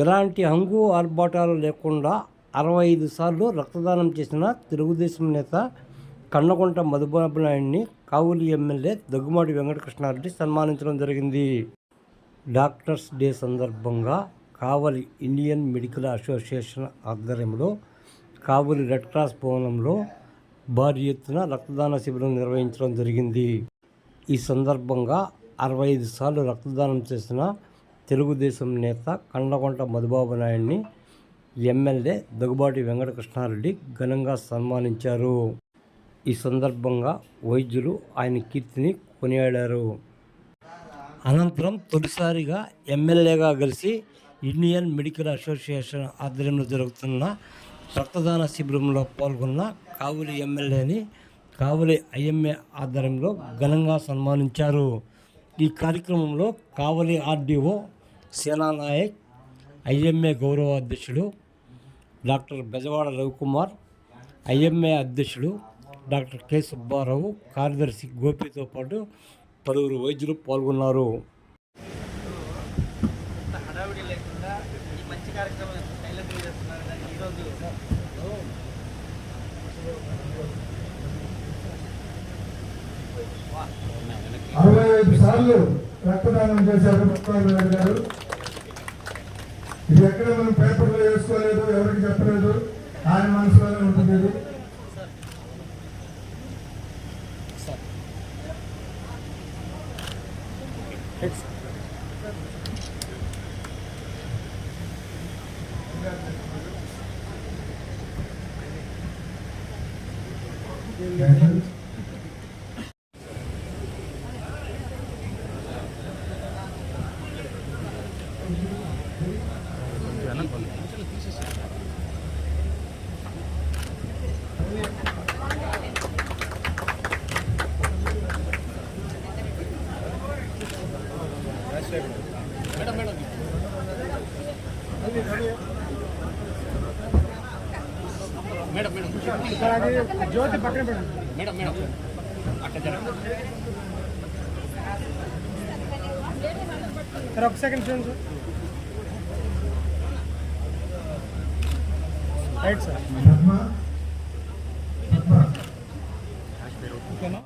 ఎలాంటి హంగు ఆర్భాటాలు లేకుండా అరవై ఐదు సార్లు రక్తదానం చేసిన తెలుగుదేశం నేత కన్నగుంట మధుబాబు నాయుడిని కావులి ఎమ్మెల్యే దగ్గుమాటి వెంకటకృష్ణారెడ్డి సన్మానించడం జరిగింది. డాక్టర్స్ డే సందర్భంగా కావలి ఇండియన్ మెడికల్ అసోసియేషన్ ఆధ్వర్యంలో కావలి రెడ్ క్రాస్ భవనంలో భారీ ఎత్తున రక్తదాన శిబిరం నిర్వహించడం జరిగింది. ఈ సందర్భంగా అరవై ఐదు సార్లు రక్తదానం చేసిన తెలుగుదేశం నేత కండకొంట మధుబాబు నాయుడిని ఎమ్మెల్యే దగ్గుబాటి వెంకటకృష్ణారెడ్డి ఘనంగా సన్మానించారు. ఈ సందర్భంగా వైద్యులు ఆయన కీర్తిని కొనియాడారు. అనంతరం తొలిసారిగా ఎమ్మెల్యేగా కలిసి ఇండియన్ మెడికల్ అసోసియేషన్ ఆధ్వర్యంలో జరుగుతున్న రక్తదాన శిబిరంలో పాల్గొన్న కావులి ఎమ్మెల్యేని కావులి ఐఎంఏ ఆధ్వర్యంలో ఘనంగా సన్మానించారు. ఈ కార్యక్రమంలో కావలి ఆర్డీఓ సేనానాయక్ ఐఎంఏ గౌరవ అధ్యక్షుడు డాక్టర్ బెజవాడ రవికుమార్ ఐఎంఏ అధ్యక్షుడు డాక్టర్ కె సుబ్బారావు కార్యదర్శి గోపితో పాటు పలువురు వైద్యులు పాల్గొన్నారు. అరవై ఐదు సార్లు రక్తదానం చేశారు ముఖ్యమంత్రి గారు ఇది ఎక్కడ మనం పేపర్లో వేసుకోలేదు ఎవరికి చెప్పలేదు ఆయన మనసులోనే ఉంటుంది ఇది. మేడం మేడం జ్యోతి పక్కన పెట్టండి మేడం మేడం అక్కడ జరగదు సార్ ఒక సెకండ్ చూడండి సార్ राइट सर